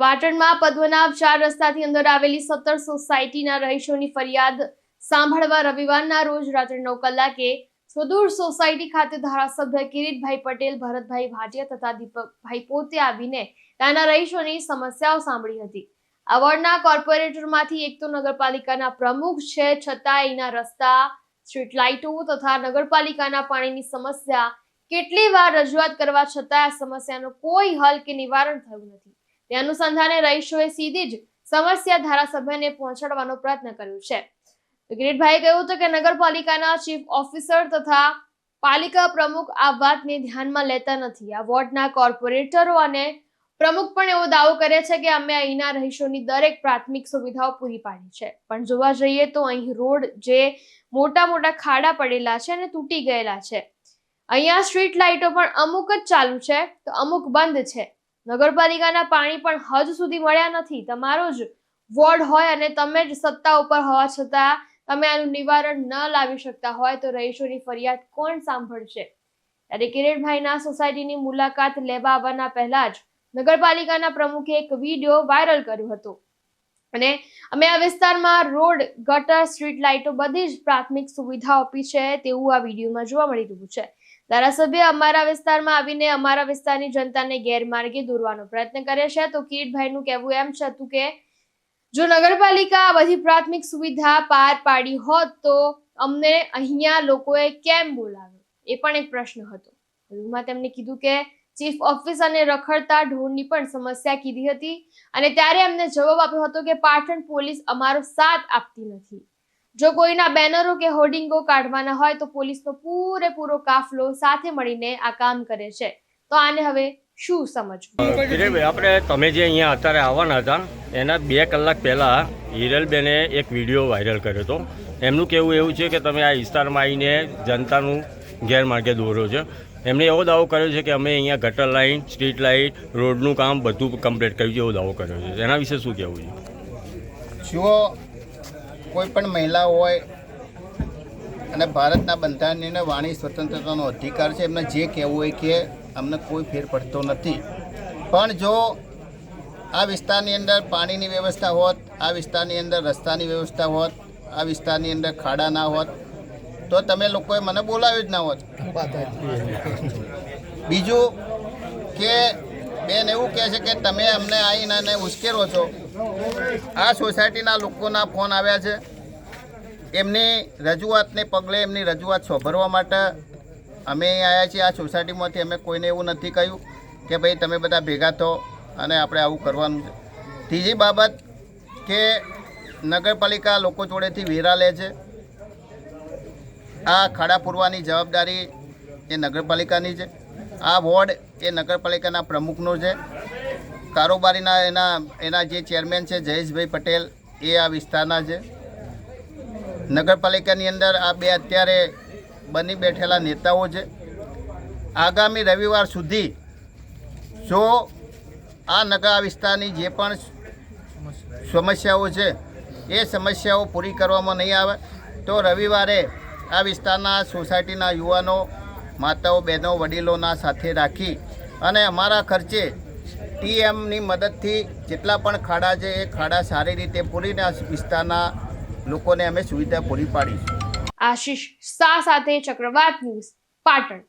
પાટણમાં પદ્મનાભ ચાર રસ્તાથી અંદર આવેલી સત્તર સોસાયટીના રહીશોની ફરિયાદ સાંભળવા રવિવારના રોજ રાત્રે નવ કલાકે સુદૂર સોસાયટી ખાતે ધારાસભ્ય કિરીટભાઈ પટેલ, ભરતભાઈ ભાટિયા તથા દીપકભાઈ પોતે આવીને ત્યાંના રહીશોની સમસ્યાઓ સાંભળી હતી. આ કોર્પોરેટરમાંથી એક તો નગરપાલિકાના પ્રમુખ છે, છતાં એના રસ્તા સ્ટ્રીટ લાઇટો તથા નગરપાલિકાના પાણીની સમસ્યા કેટલી વાર રજૂઆત કરવા છતાં આ સમસ્યાનો કોઈ હલ કે નિવારણ થયું નથી. તે અનુસંધાને રહીશોએ સીધી જ સમસ્યા ધારાસભ્યને પહોંચાડવાનો પ્રયત્ન કર્યો છે. કિરીટભાઈએ કહ્યું હતું કે નગરપાલિકાના ચીફ ઓફિસર તથા પાલિકા પ્રમુખ આ વાતને ધ્યાનમાં લેતા નથી. આ વોર્ડના કોર્પોરેટરો અને પ્રમુખ પણ એવો દાવો કરે છે કે અમે અહીંના રહીશોની દરેક પ્રાથમિક સુવિધાઓ પૂરી પાડી છે. પણ જોવા જઈએ તો અહીં રોડ જે મોટા મોટા ખાડા પડેલા છે અને તૂટી ગયેલા છે. અહીંયા સ્ટ્રીટ લાઇટો પણ અમુક જ ચાલુ છે તો અમુક બંધ છે. નગરપાલિકાના પાણી પણ હજ સુધી મળ્યા નથી. તમારો જ વોર્ડ હોય અને તમે જ સત્તા ઉપર હોવા છતાં તમે આનું નિવારણ ન લાવી શકતા હોય તો રહીશોની ફરિયાદ કોણ સાંભળશે? ત્યારે કિરીટભાઈના સોસાયટીની મુલાકાત લેવા આવવાના પહેલા જ નગરપાલિકાના પ્રમુખે એક વીડિયો વાયરલ કર્યો હતો. અને અમે આ વિસ્તારમાં રોડ, ગટર, સ્ટ્રીટ લાઇટો બધી જ પ્રાથમિક સુવિધા આપી છે તેવું આ વિડીયોમાં જોવા મળી રહ્યું છે. ધારાસભ્ય અમારા વિસ્તારમાં આવીને અમારા વિસ્તારની જનતાને ગેરમાર્ગે દોરવાનો પ્રયત્ન કરે છે. તો કિરીટભાઈનું કહેવું એમ છે, હતું કે જો નગરપાલિકા બધી પ્રાથમિક સુવિધા પાર પાડી હોત, તો અમને અહીંયા લોકોએ કેમ બોલાવ્યો? એ પણ એક પ્રશ્ન હતો. વધુમાં તેમણે કીધું કે ચીફ ઓફિસ અને રખડતા ઢોરની પણ સમસ્યા કીધી હતી અને ત્યારે એમને જવાબ આપ્યો હતો કે પાટણ પોલીસ અમારો સાથ આપતી નથી. જો કોઈના બેનરો કે હોર્ડિંગો કાઢવાના હોય તો પોલીસનો પૂરેપૂરો કાફલો સાથે મળીને આ કામ કરે છે. તો આને હવે શું સમજવું? આપણે તમે જે અહીંયા અત્યારે આવવાના હતા એના બે કલાક પહેલાં હિરલબેને એક વીડિયો વાયરલ કર્યો હતો. એમનું કહેવું એવું છે કે તમે આ વિસ્તારમાં આવીને જનતાનું ગેરમાર્ગે દોરો છો. એમણે એવો દાવો કર્યો છે કે અમે અહીંયા ગટર લાઇન સ્ટ્રીટ લાઇટ રોડનું કામ બધું કમ્પ્લીટ કર્યું છે એવો દાવો કર્યો છે. એના વિશે શું કહેવું છે? જુઓ કોઈ પણ મહિલા હોય અને ભારતના બંધારણની વાણી સ્વતંત્રતાનો અધિકાર છે, એમને જે કહેવું હોય કે અમને કોઈ ફેર પડતો નથી. પણ જો આ વિસ્તારની અંદર પાણીની વ્યવસ્થા હોત, આ વિસ્તારની અંદર રસ્તાની વ્યવસ્થા હોત, આ વિસ્તારની અંદર ખાડા ના હોત, તો તમે લોકોએ મને બોલાવ્યું જ ના હોત. બીજું કે બેન એવું કહે છે કે તમે અમને આવીને ઉશ્કેરો છો. આ સોસાયટીના લોકોના ફોન આવ્યા છે. એમની રજૂઆતને પગલે એમની રજૂઆત સોભરવા માટે અમે આવ્યા છીએ. આ સોસાયટીમાંથી અમે કોઈને એવું નથી કહ્યું કે ભાઈ તમે બધા ભેગા થો અને આપણે આવું કરવાનું છે. ત્રીજી બાબત કે નગરપાલિકા લોકો જોડેથી વેરા લે છે. આ ખાડા પૂરવાની જવાબદારી એ નગરપાલિકાની છે. આ વોર્ડ એ નગરપાલિકાના પ્રમુખનો છે. કારોબારીના એના એના જે ચેરમેન છે, જયેશભાઈ પટેલ, એ આ વિસ્તારના છે. નગરપાલિકાની અંદર આ બે અત્યારે બની બેઠેલા નેતાઓ છે. આગામી રવિવાર સુધી જો આ નગર વિસ્તારની જે પણ સમસ્યાઓ છે, એ સમસ્યાઓ પૂરી કરવામાં નહીં આવે, તો રવિવારે આ વિસ્તારના સોસાયટીના યુવાનો, માતાઓ, બહેનો, વડીલોના સાથે રાખી અને અમારા ખર્ચે ટીએમની મદદથી જેટલા પણ ખાડા છે, એ ખાડા સારી રીતે પૂરીને વિસ્તારના લોકોને અમે સુવિધા પૂરી પાડીશું આશીષ શાહ સાથે ચક્રવાત ન્યૂઝ, પાટણ.